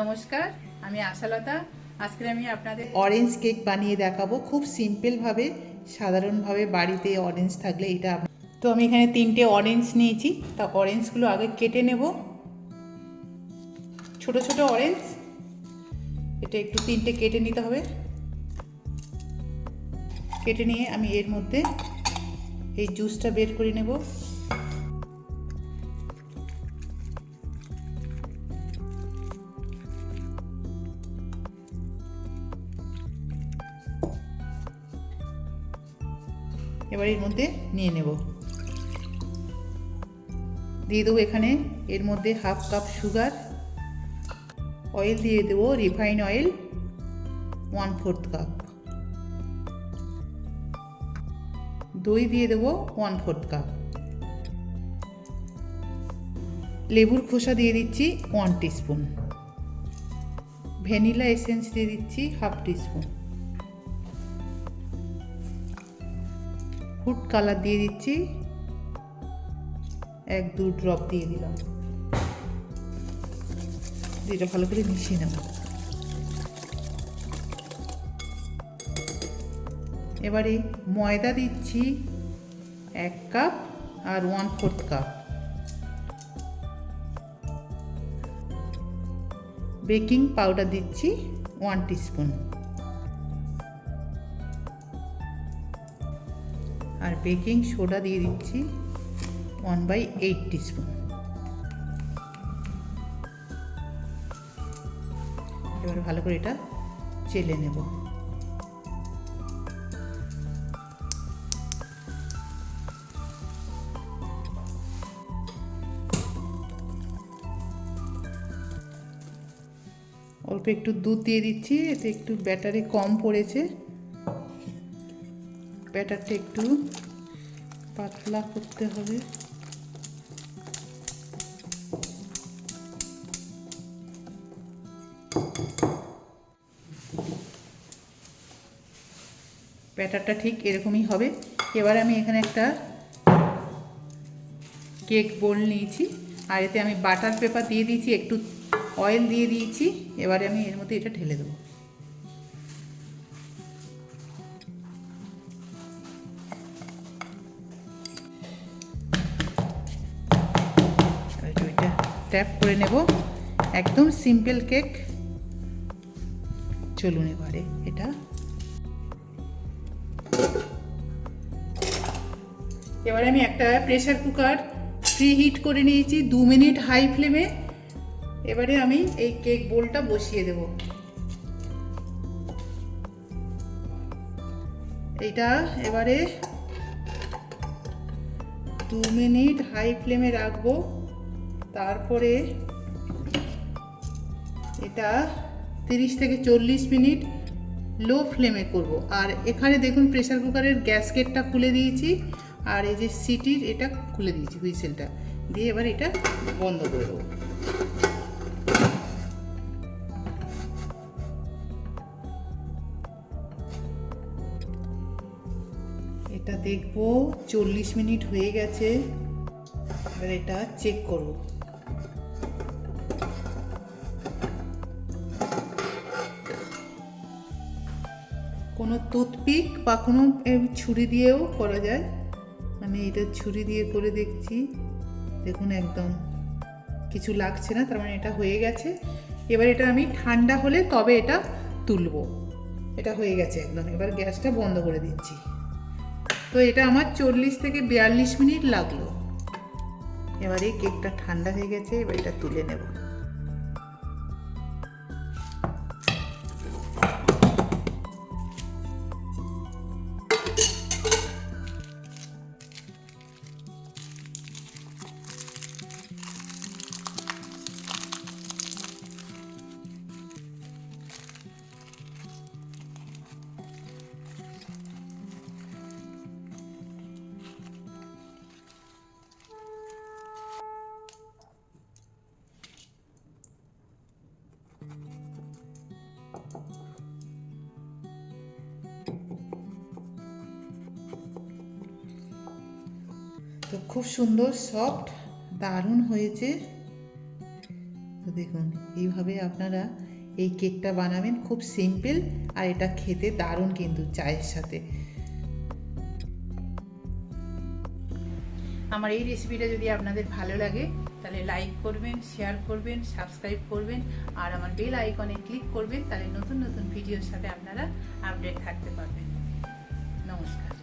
নমস্কার, আমি আশালতা। আজকে আমি আপনাদের অরেঞ্জ কেক বানিয়ে দেখাবো। খুব সিম্পলভাবে সাধারণভাবে বাড়িতে অরেঞ্জ থাকলে এটা তো আমি এখানে তিনটে অরেঞ্জ নিয়েছি। তা অরেঞ্জগুলো আগে কেটে নেব। ছোট ছোট অরেঞ্জ এটা একটু তিনটে কেটে নিতে হবে। কেটে নিয়ে আমি এর মধ্যে এই জুসটা বের করে নেব। এবার এর মধ্যে নিয়ে নেব। দিয়ে দেবো এখানে এর মধ্যে হাফ কাপ সুগার অয়েল দিয়ে দেবো refine oil one fourth cup দই দিয়ে দেবো ওয়ান ফোর্থ কাপ লেবুর খোসা দিয়ে দিচ্ছি ওয়ান টিস্পুন ভ্যানিলা এসেন্স দিয়ে দিচ্ছি হাফ টিস্পুন ফুড কালার দিয়ে দিচ্ছি। এক দু ড্রপ দিয়ে দিলাম। এটা ভালো করে মিশিয়ে নেব। এবারে ময়দা দিচ্ছি এক কাপ আর one fourth cup. Baking powder দিচ্ছি ওয়ান টিস্পুন। আর বেকিং সোডা দিয়ে দিচ্ছি ওয়ান বাই এইট টিস্পুন এবার ভালো করে এটা চেলে নেব। অল্প একটু দুধ দিয়ে দিচ্ছি, এতে একটু ব্যাটারি কম পড়েছে। ব্যাটারটা একটু পাতলা করতে হবে। ব্যাটারটা ঠিক এরকমই হবে। এবার আমি এখানে একটা কেক বোল নিয়েছি, আর এতে আমি বাটার পেপার দিয়ে দিয়েছি, একটু অয়েল দিয়ে দিয়েছি। এবারে আমি এর মধ্যে এটা ঢেলে দেবো। ওইটা ট্যাপ করে নেব। একদম সিম্পল কেক চলুন এবারে এটা। এবারে আমি একটা প্রেসার কুকার প্রি হিট করে নিয়েছি দু মিনিট হাই ফ্লেমে এবারে আমি এই কেক বোলটা বসিয়ে দেব। এইটা এবারে দু মিনিট হাই ফ্লেমে রাখব। তারপরে এটা তিরিশ থেকে চল্লিশ মিনিট লো ফ্লেমে করব। আর এখানে দেখুন প্রেসার কুকারের গ্যাসকেটটা খুলে দিয়েছি, আর এই যে সিটির এটা খুলে দিয়েছি হুইসেলটা। দিয়ে এবার এটা বন্ধ করে দেবো। এটা দেখব, চল্লিশ মিনিট হয়ে গেছে। এবার এটা চেক করব। কোনো টুথপিক বা কোনো ছুরি দিয়েও করা যায়। আমি এটা ছুরি দিয়ে করে দেখছি। দেখুন একদম কিছু লাগছে না, তার মানে এটা হয়ে গেছে। এবার এটা আমি ঠান্ডা হলে তবে এটা তুলবো। এটা হয়ে গেছে একদম। এবার গ্যাসটা বন্ধ করে দিচ্ছি। তো এটা আমার চল্লিশ থেকে বিয়াল্লিশ মিনিট লাগল। এবারে কেকটা ঠান্ডা হয়ে গেছে, এবার এটা তুলে নেব। তো খুব সুন্দর সফট দারুণ হয়েছে। তো দেখুন, এইভাবে আপনারা এই কেকটা বানাবেন, খুব সিম্পল আর এটা খেতে দারুণ কিন্তু চায়ের সাথে। আমার এই রেসিপিটা যদি আপনাদের ভালো লাগে, তাহলে লাইক করবেন শেয়ার করবেন সাবস্ক্রাইব করবেন, আর আমার বেল আইকনে ক্লিক করবেন, তাহলে নতুন নতুন ভিডিওর সাথে আপনারা আপডেট থাকতে পারবেন। নমস্কার।